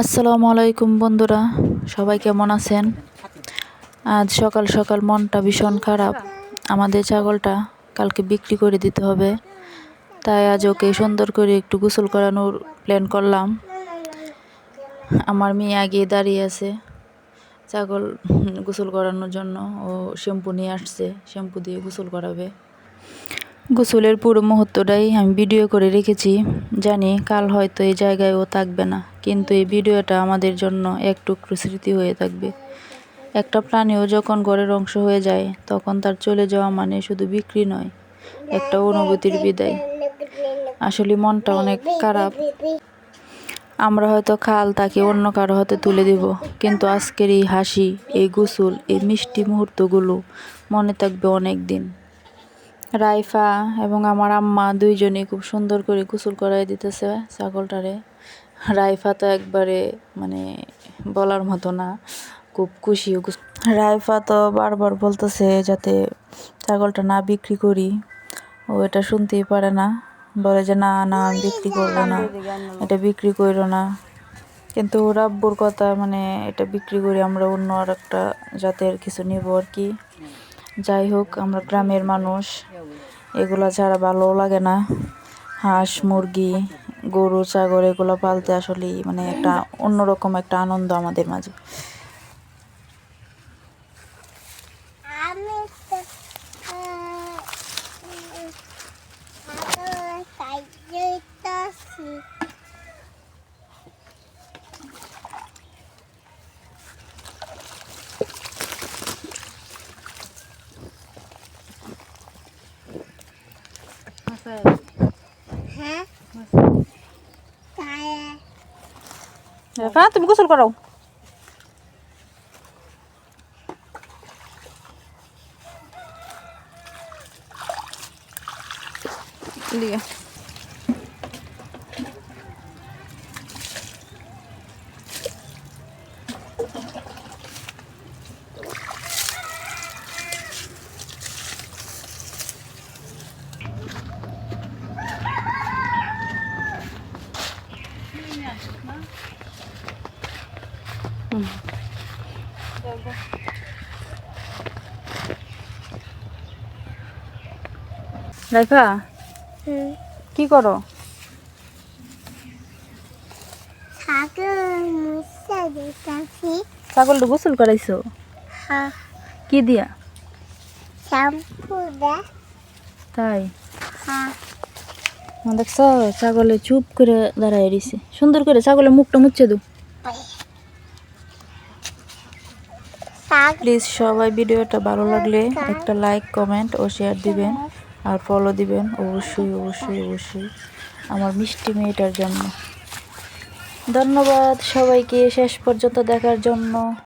আসসালামু আলাইকুম বন্ধুরা, সবাই কেমন আছেন? আজ সকাল সকাল মনটা ভীষণ খারাপ। আমাদের ছাগলটা কালকে বিক্রি করে দিতে হবে। তাই আজ ওকে সুন্দর করে একটু গোসল করানোর প্ল্যান করলাম। আমার মেয়ে আগে দাঁড়িয়ে আছে ছাগল গোসল করানোর জন্য। ও শ্যাম্পু নিয়ে আসছে, শ্যাম্পু দিয়ে গোসল করাবে। গোসলের পুরো মুহূর্তটাই আমি ভিডিও করে রেখেছি। জানি কাল হয়তো এই জায়গায় ও থাকবে না, কিন্তু এই ভিডিওটা আমাদের জন্য এক টুকরো স্মৃতি হয়ে থাকবে। একটা প্রাণীও যখন ঘরের অংশ হয়ে যায়, তখন তার চলে যাওয়া মানে শুধু বিক্রি নয়, একটা অনুভূতির বিদায়। আসলে মনটা অনেক খারাপ। আমরা হয়তো খাল তাকে অন্য কারও হাতে তুলে দিব, কিন্তু আজকের এই হাসি, এই গোসল, এই মিষ্টি মুহূর্তগুলো মনে থাকবে অনেক দিন রাইফা এবং আমার আম্মা দুইজনে খুব সুন্দর করে গোসল করাই দিতেছে ছাগলটারে। রাইফা তো একবারে মানে বলার মতো না, খুব খুশি রাইফা তো বারবার বলতেছে যাতে ছাগলটা না বিক্রি করি। ও এটা শুনতেই পারে না, বলে যে না না বিক্রি করব না, এটা বিক্রি করো না। কিন্তু রাব্বুর কথা মানে এটা বিক্রি করি আমরা অন্য আর একটা জাতের কিছু নিব আর কি। যাই হোক, আমরা গ্রামের মানুষ। এগুলো ছাড়া ভালো লাগে না। হাঁস, মুরগি, গরু, ছাগল, এগুলো পালতে আসলেই মানে একটা অন্যরকম একটা আনন্দ আমাদের মাঝে আমি তো তাই যেতেছি হ্যাঁ। রাইফা তুমি গোসল করো লিয়া। রাইফা? কি করো? ছাগল গোসল করাইছো? হ্যাঁ। কি দিয়া? শ্যাম্পু দে। তাই? হ্যাঁ। দেখছ, ছাগলে চুপ করে দাঁড়ায় রইছে। সুন্দর করে ছাগলের মুখটা মুচ্ছে দু। প্লিজ সবাই ভিডিওটা ভালো লাগলে একটা লাইক, কমেন্ট ও শেয়ার দিবেন আর ফলো দিবেন অবশ্যই অবশ্যই অবশ্যই আমার মিষ্টি মেয়েটার জন্য। ধন্যবাদ সবাইকে, শেষ পর্যন্ত দেখার জন্য।